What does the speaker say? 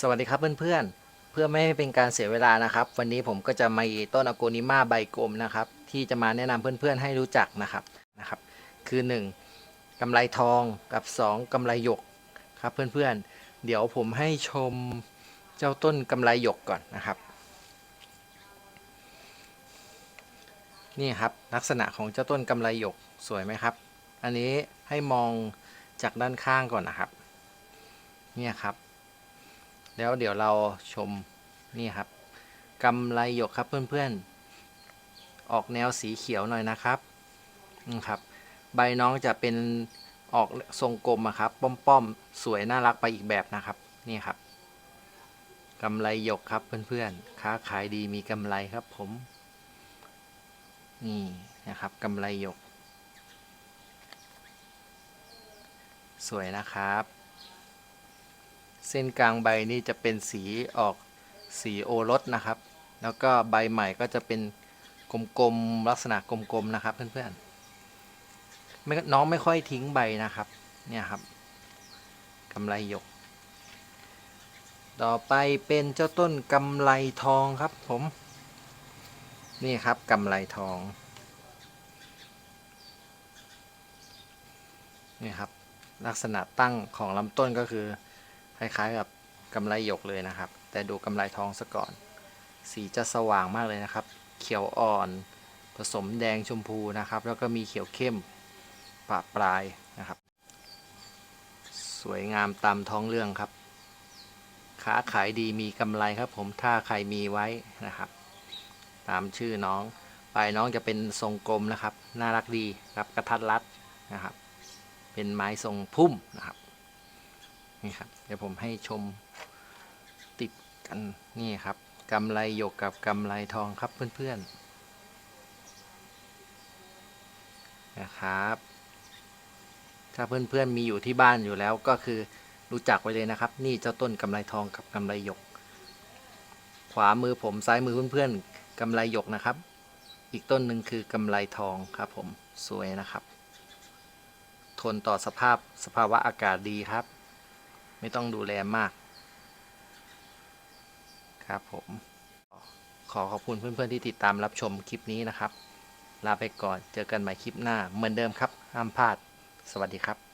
สวัสดีครับเพื่อนๆ เพื่อไม่ให้เป็นการเสียเวลานะครับ วันนี้ผมก็จะมาต้นอโกนิมาใบกลมนะครับ ที่จะมาแนะนำเพื่อนๆให้รู้จักนะครับนะครับ คือ 1กำไรทองกับ 2กำไรหยกครับเพื่อนๆ เดี๋ยวผมให้ชมเจ้าต้นกำไรหยกก่อนนะครับ นี่ครับลักษณะของเจ้าต้นกำไรหยกสวยไหมครับ อันนี้ให้มองจากด้านข้างก่อนนะครับ เนี่ยครับ แล้วเดี๋ยวเราชมนี่ครับกำไรหยกครับเพื่อนๆ ออกแนวสีเขียวหน่อยนะครับอืมครับ ใบน้องจะเป็นออกทรงกลมอะครับ ป้อมๆ สวยน่ารักไปอีกแบบนะครับ นี่ครับกำไรหยกครับเพื่อนๆ ค้าขายดีมีกำไรครับผม นี่นะครับกำไรหยก สวยนะครับ เส้นกลางใบนี่จะเป็นสีออกสีโอรสนะครับ แล้วก็ใบใหม่ก็จะเป็นกลมๆลักษณะกลมๆนะครับเพื่อนๆน้องไม่ค่อยทิ้งใบนะครับเนี่ยครับกำไรหยก ต่อไปเป็นเจ้าต้นกำไรทองครับผม นี่ครับกำไรทองนี่ครับลักษณะตั้งของลำต้นก็คือ ล้ายๆกับกำไรหยกเลยนะครับ แต่ดูกำไรทองซะก่อน สีจะสว่างมากเลยนะครับ เขียวอ่อน ผสมแดงชมพูนะครับ แล้วก็มีเขียวเข้มปะปลายนะครับ สวยงามตามท้องเรื่องครับ ค้าขายดีมีกำไรครับ ผมถ้าใครมีไว้นะครับ ตามชื่อน้องปลายน้องจะเป็นทรงกลมนะครับ น่ารักดีครับกระทัดรัดนะครับ เป็นไม้ทรงพุ่มนะครับ นี่ครับเดี๋ยวผมให้ชมติดกันนี่ครับกำไรหยกกับกำไรทองครับเพื่อนๆนะครับ ถ้าเพื่อนๆมีอยู่ที่บ้านอยู่แล้วก็คือรู้จักไว้เลยนะครับ นี่เจ้าต้นกำไรทองกับกำไรหยก ขวามือผมซ้ายมือเพื่อนๆกำไรหยกนะครับ อีกต้นหนึ่งคือกำไรทองครับผมสวยนะครับ ทนต่อสภาพสภาวะอากาศดีครับ ไม่ต้องดูแลมาก ครับผม ขอขอบคุณเพื่อนๆที่ติดตามรับชมคลิปนี้นะครับ ลาไปก่อนเจอกันใหม่คลิปหน้าเหมือนเดิมครับ ห้ามพลาด สวัสดีครับ